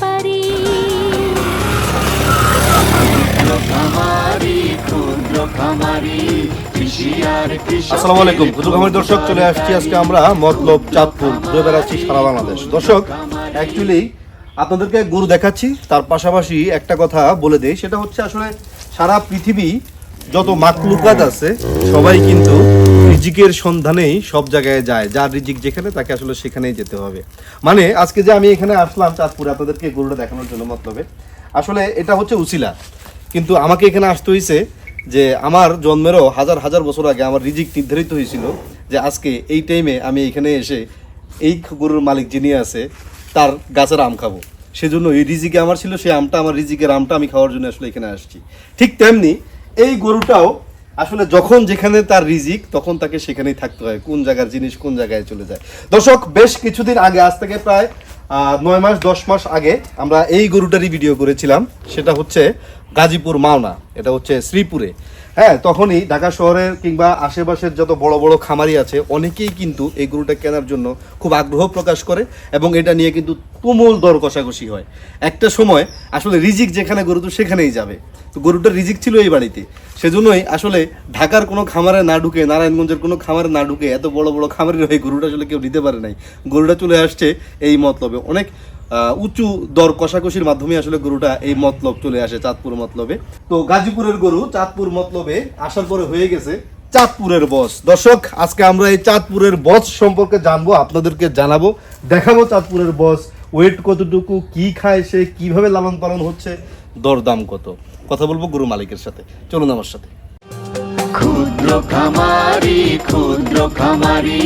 পারি। আসসালামু আলাইকুম। খামারি দর্শক চলে আসছি আজকে আমরা মতলব চাঁদপুর। ঘুরে বেড়াচ্ছি সারা বাংলাদেশ। দর্শক অ্যাকচুয়ালি আপনাদেরকে গরু দেখাচ্ছি। তার পাশাপাশি একটা কথা বলে দেই সেটা হচ্ছে আসলে সারা পৃথিবী যত মাকলুকাত আছে, সবাই কিন্তু রিজিকের সন্ধানেই সব জায়গায় যায়, যার রিজিক যেখানে তাকে আসলে সেখানেই যেতে হবে। মানে আজকে যে আমি এখানে আসলাম চাঁদপুরে, আপনাদেরকে গরুটা দেখানোর জন্য মতলবে, আসলে এটা হচ্ছে উসিলা। কিন্তু আমাকে এখানে আসতে হয়েছে যে আমার জন্মেরও হাজার হাজার বছর আগে আমার রিজিক নির্ধারিত হয়েছিল যে আজকে এই টাইমে আমি এখানে এসে এই গরুর মালিক যিনি আছে, তার গাছের আম খাব। সেজন্য এই রিজিকে আমার ছিল, সেই আমটা, আমার রিজিকের আমটা আমি খাওয়ার জন্য আসলে এখানে আসছি। ঠিক তেমনি এই গরুটাও আসলে যখন যেখানে তার রিজিক, তখন তাকে সেখানেই থাকতে হয়, কোন জায়গার জিনিস কোন জায়গায় চলে যায়। দর্শক, বেশ কিছুদিন আগে, আজ থেকে প্রায় নয় মাস, দশ মাস আগে আমরা এই গরুটারই ভিডিও করেছিলাম। সেটা হচ্ছে গাজীপুর মাওনা, এটা হচ্ছে শ্রীপুরে। হ্যাঁ তখনই ঢাকা শহরের কিংবা আশেপাশের যত বড় বড় খামারি আছে, অনেকেই কিন্তু এই গরুটা কেনার জন্য খুব আগ্রহ প্রকাশ করে এবং এটা নিয়ে কিন্তু তুমুল দর কষাকষি হয়। একটা সময় আসলে রিজিক যেখানে গরু তো সেখানেই যাবে। তো গরুটার রিজিক ছিল এই বাড়িতে। সেজন্যই আসলে ঢাকার কোনো খামারে না ঢুকে, নারায়ণগঞ্জের কোনো খামারে না ঢুকে এত বড় বড় খামারের হয়ে গরুটা আসলে কেউ নিতে পারে নাই। গরুটা চলে আসছে এই মতলবে। অনেক উঁচু দর কষাকষির মাধ্যমে আসলে গরুটা এই মতলব চলে আসে, চাঁদপুর মতলবে। তো গাজীপুরের গরু চাঁদপুর মতলবে আসার পরে হয়ে গেছে চাঁদপুরের বস। দর্শক, আজকে আমরা এই চাঁদপুরের বস সম্পর্কে জানব, আপনাদেরকে জানাব, দেখাবো চাঁদপুরের বস ওয়েট কতটুকু, কি খায় সে, কীভাবে লালন পালন হচ্ছে, দরদাম কত। কথা বলব গরু মালিকের সাথে। চলুন আমার সাথে। ক্ষুদ্র খামারি ক্ষুদ্র খামারি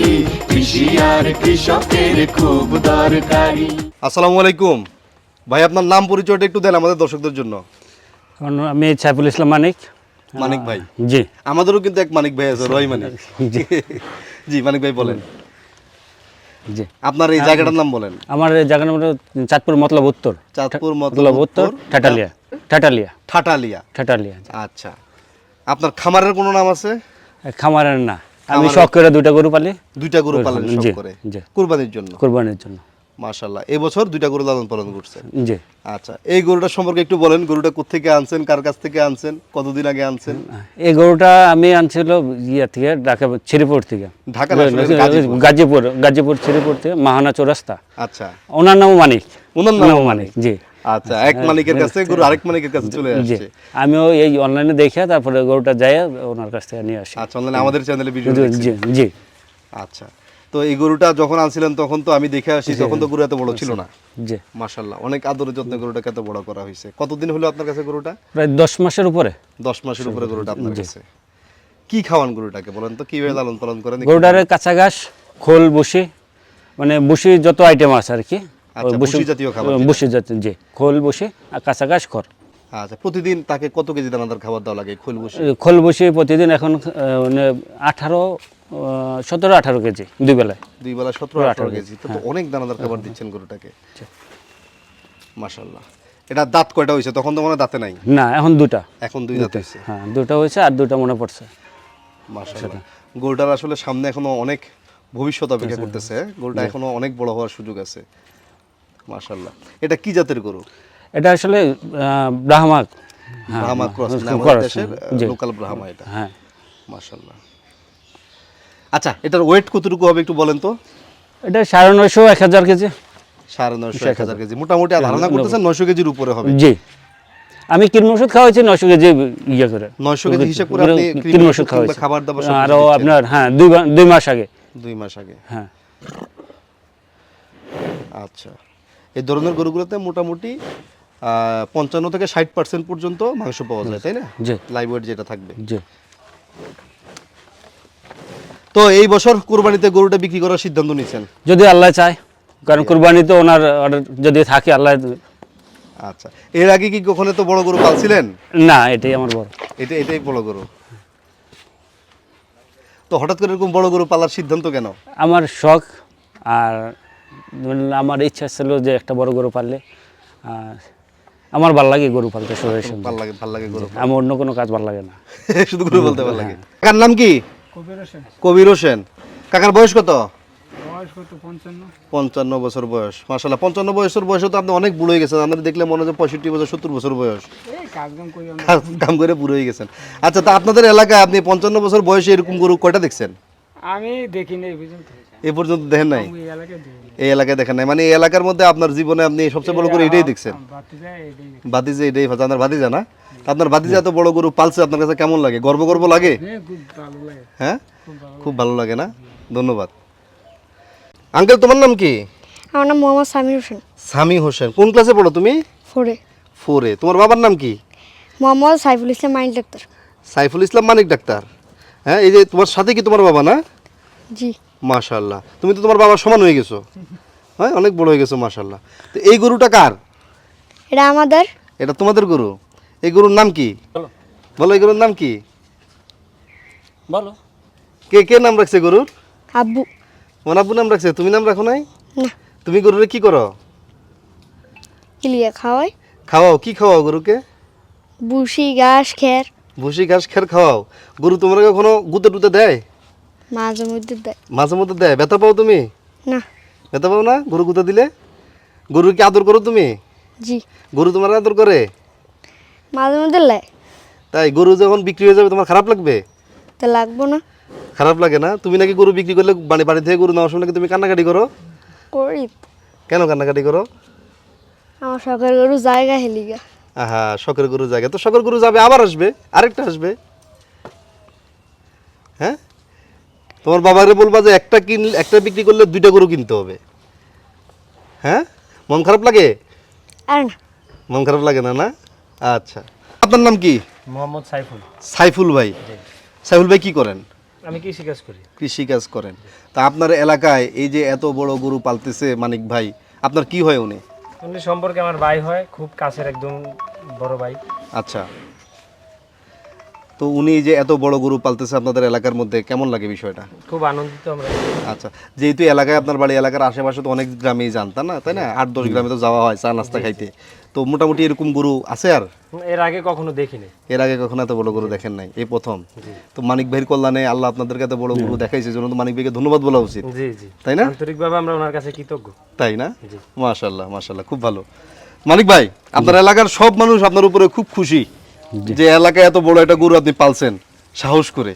কৃষি আর কৃষকের খুব দরকারি। আসসালামু আলাইকুম। ভাই আপনার নাম পরিচয়টা একটু দেন আমাদের দর্শকদের জন্য। আমি সাইফুল ইসলাম মানিক। মানিক ভাই। জি। আমাদেরও কিন্তু এক মানিক ভাই আছে রয় মানিক জি। জি মানিক ভাই বলেন। জি। আপনার এই জায়গাটার নাম বলেন। আমার এই জায়গার নাম হলো চাঁদপুর মতলব উত্তর। চাঁদপুর মতলব মতলব উত্তর। ঠাটালিয়া। ঠাটালিয়া। ঠাটালিয়া ঠাটালিয়া আচ্ছা। আপনার খামারের কোনো নাম আছে? খামারের না। আমি শখ করে দুইটা গরু পালি। দুইটা গরু পালন জি, করে। কুরবানির জন্য। কোরবানির জন্য। মাশাল্লাহ এই বছর দুইটা গরু লালন পালন করছেন জি। আচ্ছা এই গরুটা সম্পর্কে একটু বলেন গরুটা কোথেকে আনছেন কার কাছ থেকে আনছেন কতদিন আগে আনছেন? এই গরুটা আমি আনছিল ইয়া থেকে ঢাকা ছিরিপুর থেকে। ঢাকা গাজীপুর। গাজীপুর ছিরিপুর থেকে মাহানা চৌরাস্তা। আচ্ছা। ওনার নামও মানিক। ওনার নামও মানিক। জি। আচ্ছা এক মালিকের কাছ থেকে গরু আরেক মালিকের কাছে চলে আসছে। আমিও এই অনলাইনে দেখে তারপরে গরুটা যাই ওনার কাছ থেকে নিয়ে আসি। আচ্ছা অনলাইনে আমাদের চ্যানেলে ভিডিও জি জি আচ্ছা তো এই গরুটা যখন আনছিলেন তখন তো আমি দেখে আসি তখন তো গরু এত বড় ছিল না। জি। মাশাল্লাহ অনেক আদরে যত্নে গরুটাকে এত বড় করা হয়েছে। কতদিন হলো আপনার কাছে গরুটা? প্রায় দশ মাসের উপরে। দশ মাসের উপরে গরুটা আপনার কাছে। কি খাওয়ান গরুটাকে বলেন তো? কীভাবে লালন পালন করেন? গরুটারে কাঁচা ঘাস খোল বসি মানে বসি যত আইটেম আছে আর কি আচ্ছা, ওই ভুসি জাতীয় খাবার যেটা। বসি জাতীয় জি। খোল বসি আর কাঁচা ঘাস খড় আচ্ছা প্রতিদিন তাকে কত কেজি দানাদার খাবার দেওয়া লাগে খোল বসে? খোল বসি প্রতিদিন এখন মানে আঠারো সতেরো আঠারো কেজি দুই বেলায়। দুই বেলা সতেরো আঠারো কেজি। তো তো অনেক দানাদার খাবার দিচ্ছেন গরুটাকে। মাশাল্লাহ এটা দাঁত কয়টা হয়েছে? তখন তো মনে দাঁতে নাই। না এখন দুটা। এখন দুই দাঁত হয়েছে। হ্যাঁ দুটা হয়েছে আর দুটা মনে পড়ছে। গরুটার আসলে সামনে এখনও অনেক ভবিষ্যৎ অপেক্ষা করতেছে। হ্যাঁ? গরুটা এখনও অনেক বড় হওয়ার সুযোগ আছে। মাশাআল্লাহ। এটা কি জাতের গরু? এটা আসলে আহ, ব্রাহ্মা। হ্যাঁ, ক্রস জি। লোকাল ব্রাহ্মা এটা। হ্যাঁ। মাশাআল্লাহ। আচ্ছা এটার ওয়েট কতটুকু হবে একটু বলেন তো? এটা সাড়ে নয়শো এক হাজার কেজি। সাড়ে নয়শো এক হাজার কেজি। মোটামুটি ধারণা করতেছেন নয়শো কেজির উপরে হবে। জি। আমি কৃমি ওষুধ খাওয়াইছি নয়শো কেজি ইয়ে করে। 900 কেজি হিসাব করে আপনি কৃমি ওষুধ খাওয়াইছি। খাবার দাবার আরও আপনার হ্যাঁ দুই দুই মাস আগে। দুই মাস আগে। হ্যাঁ। আচ্ছা। এই ধরনের গরুগুলোতে মোটামুটি পঞ্চান্ন থেকে ষাট পার্সেন্ট পর্যন্ত মাংস পাওয়া যায় তাই না? লাইভ ওয়েট যেটা থাকবে। জি। তো এই বছর কুরবানিতে গরুটা বিক্রি করার সিদ্ধান্ত নিয়েছেন? যদি আল্লাহ চায় কারণ কুরবানি তো ওনার যদি থাকে আল্লাহ আচ্ছা। এর আগে কি কখনো তো বড় গরু পালছিলেন? না এটাই আমার বড়। এটা এটাই বড় গরু। তো হঠাৎ করে এরকম বড় গরু পালার সিদ্ধান্ত কেন? আমার শখ আর আমার ইচ্ছা ছিল যে একটা বড় গরু পাললে আর আমার ভালো লাগে গরু পালতে শরীরের সঙ্গে ভালো লাগে ভালো লাগে গরু আমার অন্য কোনো কাজ ভালো লাগে না। শুধু গরু বলতে ভালো লাগে। কাকার নাম কি? কবির হোসেন। কাকার বয়স কত? বয়স কত? পঞ্চান্ন। পঞ্চান্ন বছর বয়স মাসাল্লাহ পঞ্চান্ন বছর বয়সে তো আপনি অনেক বুড়ো হয়ে গেছেন। আপনার দেখলে মনে হয় পঁয়ষট্টি বছর সত্তর বছর বয়স। এই কাজ কাম করি আমরা। কাজ কাম করে বুড়ো হয়ে গেছেন। আচ্ছা তা আপনাদের এলাকায় আপনি পঞ্চান্ন বছর বয়সে এরকম গরু কয়টা দেখছেন? আমি দেখিনি এই পর্যন্ত। এ পর্যন্ত দেখেন নাই? এই এলাকায় দেখিনি। দেখেন নাই? মানে এই এলাকার মধ্যে আপনার জীবনে আপনি সবচেয়ে বড় করে এটাই দেখছেন? যায় এটাই দেখি। আপনার বাতিজা না? তা আপনার বাতিজা এত বড় গরু পালছে আপনার কাছে কেমন লাগে? গর্ব গর্ব লাগে? হ্যাঁ খুব ভালো লাগে। হ্যাঁ? খুব ভালো খুব ভালো লাগে। না? ধন্যবাদ। আঙ্কেল তোমার নাম কি? আমার নাম মোহাম্মদ সামির হোসেন। সামি হোসেন। কোন ক্লাসে পড়ো তুমি? ফোরে। ফোরে। তোমার বাবার নাম কি? মোহাম্মদ সাইফুল ইসলাম মাইল ডাক্তার। সাইফুল ইসলাম মানিক ডাক্তার। হ্যাঁ এই যে তোমার সাথে কি তোমার বাবা না? জি। মাশাল্লাহ তুমি তো তোমার বাবার সমান হয়ে গেছো। হ্যাঁ অনেক বড় হয়ে গেছো মাশাল্লাহ তো এই গরুটা কার? এটা আমাদের। এটা তোমাদের গরু। এই গরুর নাম কি? বলো। বলো এই গরুর নাম কি? বলো। কে কে নাম রাখছে গরুর? আব্বু। মনাব্বু নাম রাখছে? তুমি নাম রাখো নাই? না। তুমি গরুরে কি করো? কিলিয়া খাওয়াই। খাওয়াও কি খাওয়াও গরুকে? ভুসি ঘাস খের। ভুসি ঘাস খের খাওয়াও। গরু তোমরা কখনো গুতে টুতে দেয়? মাঝে মধ্যে দেয়। মাঝে মধ্যে দেয়। ব্যথা পাও তুমি? না। ব্যথা পাও না? গরু গুতে দিলে? গরুর কি আদর করো তুমি? জি। গরু তোমার আদর করে? মাঝে মধ্যে লাই তাই গরু যখন বিক্রি হয়ে যাবে তোমার খারাপ লাগবে? তা লাগবো না। খারাপ লাগে না? তুমি নাকি গরু বিক্রি করলে মানে বাড়ি থেকে গরু নেওয়ার সময় নাকি তুমি কান্নাকাটি করো? করি। কেন কান্নাকাটি করো? আমার শখের গরু জায়গা হেলিগা আহা শখের গরু জায়গা। তো শখের গরু যাবে আবার আসবে আরেকটা আসবে। হ্যাঁ? তোমার বাবারে বলবা যে একটা কিন একটা বিক্রি করলে দুইটা গরু কিনতে হবে। হ্যাঁ? মন খারাপ লাগে? আর না। মন খারাপ লাগে না না? আচ্ছা। আপনার নাম কি? মোহাম্মদ সাইফুল। সাইফুল ভাই। সাইফুল ভাই কি করেন? আমি কৃষি কাজ করি। কৃষি কাজ করেন। তা আপনার এলাকায় এই যে এত বড় গরু পালতেছে মানিক ভাই আপনার কি হয় উনি? উনি সম্পর্কে আমার ভাই হয় খুব কাছের একদম বড় ভাই। আচ্ছা। তো উনি যে এত বড় গরু পালতেছে আপনাদের এলাকার মধ্যে কেমন লাগে বিষয়টা? খুব আনন্দিত আমরা। আচ্ছা যেহেতু এলাকায় আপনার বাড়ি এলাকার আশেপাশে তো অনেক গ্রামেই যান তা না? তাই না? আট দশ গ্রামে তো যাওয়া হয় চা নাস্তা খাইতে। তো মোটামুটি এরকম গরু আছে আর? এর আগে কখনো দেখিনি। এর আগে কখনো এত বড় গরু দেখেন নাই এই প্রথম। তো মানিক ভাইয়ের কল্যাণে আল্লাহ আপনাদেরকে এত বড় গরু দেখাইছে জন্য তো মানিক ভাইকে ধন্যবাদ বলা উচিত। জি জি। তাই না? আন্তরিকভাবে আমরা ওনার কাছে কৃতজ্ঞ। তাই না? জি। মাশাল্লাহ মাশাল্লাহ খুব ভালো। মানিক ভাই আপনার এলাকার সব মানুষ আপনার উপরে খুব খুশি। যে এলাকায় এত বড় একটা গরু আপনি পালছেন সাহস করে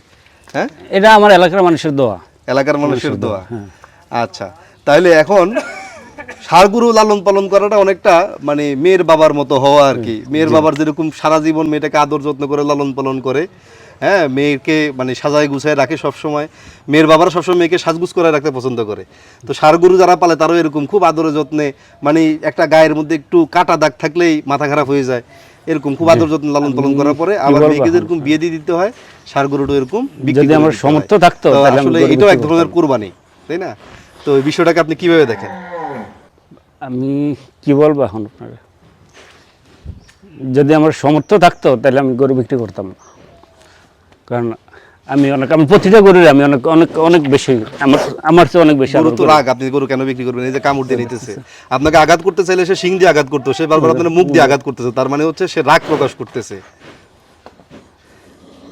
হ্যাঁ? এটা আমার এলাকার মানুষের দোয়া। এলাকার মানুষের দোয়া। আচ্ছা তাহলে এখন ষাড় গরু লালন পালন করাটা অনেকটা মানে মেয়ের বাবার মতো হওয়া আর কি। মেয়ের বাবার যেরকম সারা জীবন মেয়েটাকে আদর যত্ন করে লালন পালন করে হ্যাঁ মেয়েকে মানে সাজায় গুছায় রাখে সব সময় মেয়ের বাবারা সবসময় মেয়েকে সাজগুজ করে রাখতে পছন্দ করে। তো ষাড় গরু যারা পালে তারও এরকম খুব আদরে যত্নে মানে একটা গায়ের মধ্যে একটু কাটা দাগ থাকলেই মাথা খারাপ হয়ে যায়। এরকম খুব আদর যত্ন লালন পালন করার পরে আবার মেয়েকে যেরকম বিয়ে দিয়ে দিতে হয় সার গরুটা এরকম যদি আমার সমর্থ থাকতো, আসলে এটাও এক ধরনের কোরবানি তাই না? তো এই বিষয়টাকে আপনি কীভাবে দেখেন? আমি কি বলব এখন আপনাকে? যদি আমার সমর্থ থাকতো তাহলে আমি গরু বিক্রি করতাম না। কারণ আমি অনেক আমি প্রতিটা গরুর আমি অনেক অনেক অনেক বেশি আমার আমার চেয়ে অনেক বেশি গরু তো রাগ আপনি গরু কেন বিক্রি করবেন? এই যে কামড় দিয়ে নিতেছে। আপনাকে আঘাত করতে চাইলে সে সিং দিয়ে আঘাত করতো সে বারবার আপনার মুখ দিয়ে আঘাত করতেছে তার মানে হচ্ছে সে রাগ প্রকাশ করতেছে।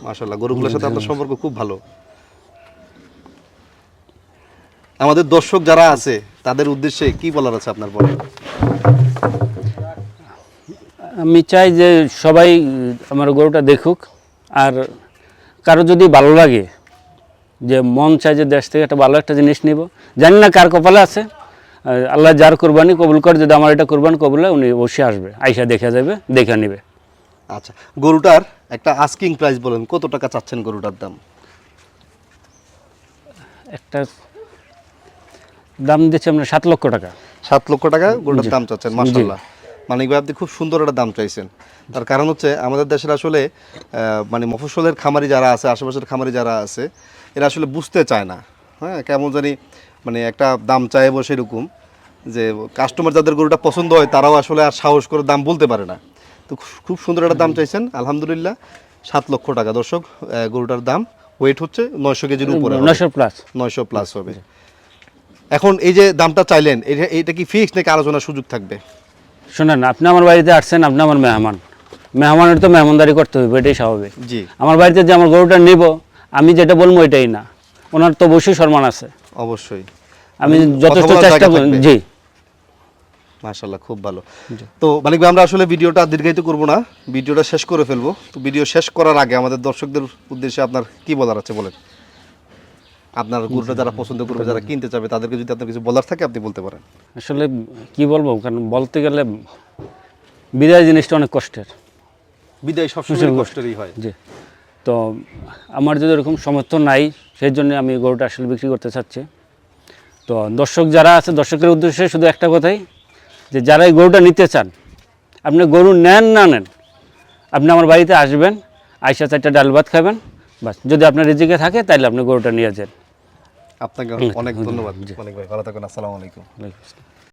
মাশাল্লাহ গরুগুলোর সাথে আপনার সম্পর্ক খুব ভালো। আমাদের দর্শক যারা আছে তাদের উদ্দেশ্যে কি বলার আছে আপনার বলেন আমি চাই যে সবাই আমার গরুটা দেখুক আর কারও যদি ভালো লাগে যে মন চায় যে দেশ থেকে একটা ভালো একটা জিনিস নিব জানি না কার কপালে আছে আল্লাহ যার কোরবানি কবুল করে যদি আমার এটা কোরবানি কবুল হয় উনি অবশ্যই আসবে আইসা দেখে যাবে দেখে নেবে। আচ্ছা গরুটার একটা আস্কিং প্রাইস বলেন কত টাকা চাচ্ছেন গরুটার দাম? একটা দাম দিচ্ছে আমরা সাত লক্ষ টাকা। সাত লক্ষ টাকা গরুটার দাম চাচ্ছেন মাসাল্লাহ মানিক ভাই আপনি খুব সুন্দর একটা দাম চাইছেন। তার কারণ হচ্ছে আমাদের দেশের আসলে মানে মফস্বলের খামারি যারা আছে আশেপাশের খামারি যারা আছে এরা আসলে বুঝতে চায় না। হ্যাঁ কেমন জানি মানে একটা দাম চায় বসে এরকম যে কাস্টমার যাদের গরুটা পছন্দ হয় তারাও আসলে আর সাহস করে দাম বলতে পারে না। তো খুব সুন্দর একটা দাম চাইছেন আলহামদুলিল্লাহ। সাত লক্ষ টাকা। দর্শক গরুটার দাম ওয়েট হচ্ছে নয়শো কেজির উপরে। নশো প্লাস নয়শো প্লাস হবে। এখন এই যে দামটা চাইলেন এটা এটা কি ফিক্স নাকি আলোচনার সুযোগ থাকবে? শোনেন আপনি আমার বাড়িতে আসছেন আপনি আমার মেহমান। মেহমানের তো মেহমানদারি করতে হবে এটাই স্বাভাবিক। জি। আমার বাড়িতে যে আমার গরুটা নেব আমি যেটা বলব এটাই না। ওনার তো অবশ্যই সম্মান আছে। অবশ্যই। আমি যথেষ্ট চেষ্টা করি। জি। মাশাল্লাহ খুব ভালো। তো মানিক ভাই আমরা আসলে ভিডিওটা দীর্ঘায়িত করব না। ভিডিওটা শেষ করে ফেলব। তো ভিডিও শেষ করার আগে আমাদের দর্শকদের উদ্দেশ্যে আপনার কি বলার আছে বলেন? আপনার গরুটা যারা পছন্দ করবে যারা কিনতে চাবে তাদেরকে যদি আপনার কিছু বলার থাকে আপনি বলতে পারেন। আসলে কি বলব কারণ বলতে গেলে বিদায় জিনিসটা অনেক কষ্টের। বিদায় সবসময় কষ্টেরই হয়। জি। তো আমার যদি এরকম সমর্থন নাই সেই জন্য আমি গরুটা আসলে বিক্রি করতে চাচ্ছি। তো দর্শক যারা আছে দর্শকের উদ্দেশ্যে শুধু একটা কথাই যে যারা এই গরুটা নিতে চান আপনি গরু নেন না নেন আপনি আমার বাড়িতে আসবেন আইসা চারটা ডাল ভাত খাবেন বাস যদি আপনার রিজিকে থাকে তাহলে আপনি গরুটা নিয়ে যান। আপনাকে অনেক ধন্যবাদ অনেক ভাই ভালো থাকুন আসসালামু আলাইকুম।